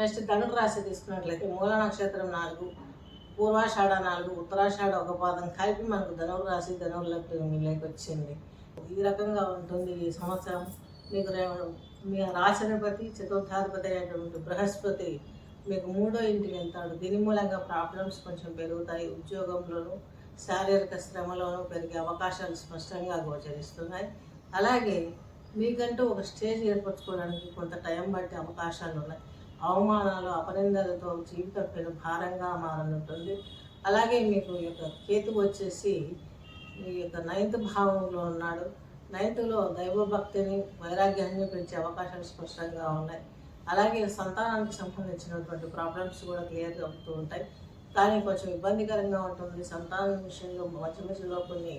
Next ధనుడు రాశి తీసుకున్నట్లయితే మూల నక్షత్రం నాలుగు పూర్వాషాఢ నాలుగు ఉత్తరాషాఢ ఒక పాదం కలిపి మనకు ధనువు రాశి ధనువు వచ్చింది. ఈ రకంగా ఉంటుంది ఈ సంవత్సరం. మీకు మీ రాశిపతి చతుర్థాధిపతి అయినటువంటి బృహస్పతి మీకు మూడో ఇంటికి వెళ్తాడు. దీని మూలంగా ప్రాబ్లమ్స్ కొంచెం పెరుగుతాయి. ఉద్యోగంలోనూ శారీరక శ్రమలోనూ పెరిగే అవకాశాలు స్పష్టంగా గోచరిస్తున్నాయి. అలాగే మీకంటూ ఒక స్టేజ్ ఏర్పరచుకోవడానికి కొంత టైం పట్టే అవకాశాలు ఉన్నాయి. అవమానాలు అపనిందలతో జీవితం పెను భారంగా మారనుంటుంది. అలాగే మీకు ఈ యొక్క కేతు వచ్చేసి ఈ యొక్క నైన్త్ భావంలో ఉన్నాడు. నైన్త్లో దైవభక్తిని వైరాగ్యాన్ని పెంచే అవకాశాలు స్పష్టంగా ఉన్నాయి. అలాగే సంతానానికి సంబంధించినటువంటి ప్రాబ్లమ్స్ కూడా క్లియర్ అవుతూ ఉంటాయి. కానీ కొంచెం ఇబ్బందికరంగా ఉంటుంది. సంతానం విషయంలో మధ్య మధ్యలో కొన్ని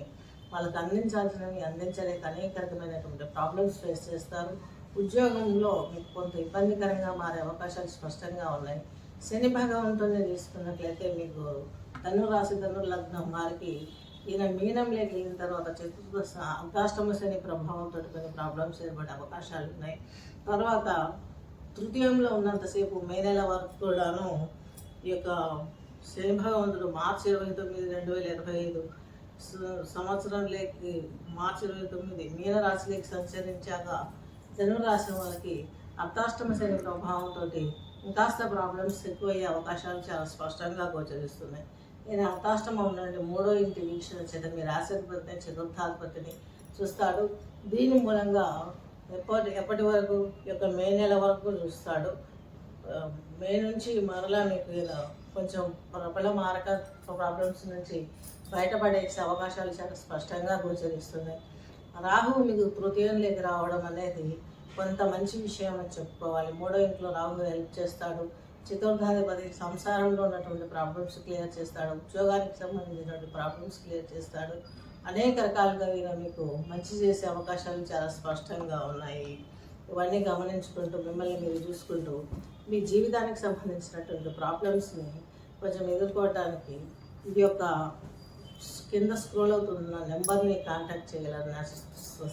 వాళ్ళకి అందించాల్సినవి అందించలేక అనేక రకమైనటువంటి ప్రాబ్లమ్స్ ఫేస్ చేస్తారు. ఉద్యోగంలో మీకు కొంత ఇబ్బందికరంగా మారే అవకాశాలు స్పష్టంగా ఉన్నాయి. శని భగవంతుని తీసుకున్నట్లయితే మీకు ధనురాశి లగ్నం వారికి ఈయన మీనం వెళ్ళిన తర్వాత చతుర్థ స- అర్ధాష్టమ శని ప్రభావంతో కొన్ని ప్రాబ్లమ్స్ ఏర్పడే అవకాశాలు ఉన్నాయి. తర్వాత తృతీయంలో ఉన్నంతసేపు మే నెల వరకు కూడాను ఈ యొక్క శని భగవంతుడు మార్చి ఇరవై తొమ్మిది రెండు వేల ఇరవై ఐదు సంవత్సరం లేకి మార్చి ఇరవై తొమ్మిది మీన సంచరించాక సంచరించాక ధనురాశి వాళ్ళకి అర్థాష్టమ శని ప్రభావంతో ఇంకాస్త ప్రాబ్లమ్స్ ఎక్కువయ్యే అవకాశాలు చాలా స్పష్టంగా గోచరిస్తున్నాయి. నేను అర్థాష్టమం నుండి మూడో ఇంటి వీక్షణ చేత మీ రాశాధిపతిని చతుర్థాధిపతిని చూస్తాడు. దీని మూలంగా ఎప్పటి ఎప్పటి వరకు ఈ యొక్క మే నెల వరకు చూస్తాడు. మే నుంచి మరలా మీకు ఇలా కొంచెం ప్రబల మారక ప్రాబ్లమ్స్ నుంచి బయటపడే అవకాశాలు చాలా స్పష్టంగా గోచరిస్తున్నాయి. రాహువు మీకు తృతీయంలోకి రావడం అనేది కొంత మంచి విషయం అని చెప్పుకోవాలి. మూడో ఇంట్లో రాహువు హెల్ప్ చేస్తాడు. చతుర్థాధిపతి సంసారంలో ఉన్నటువంటి ప్రాబ్లమ్స్ క్లియర్ చేస్తాడు. ఉద్యోగానికి సంబంధించినటువంటి ప్రాబ్లమ్స్ క్లియర్ చేస్తాడు. అనేక రకాలుగా ఈయన మీకు మంచి చేసే అవకాశాలు చాలా స్పష్టంగా ఉన్నాయి. ఇవన్నీ గమనించుకుంటూ మిమ్మల్ని మీరు చూసుకుంటూ మీ జీవితానికి సంబంధించినటువంటి ప్రాబ్లమ్స్ని కొంచెం ఎదుర్కోవటానికి ఇది యొక్క కింద స్క్రోల్ అవుతున్న నెంబర్ని కాంటాక్ట్ చేయగలరని ఆశిస్తూ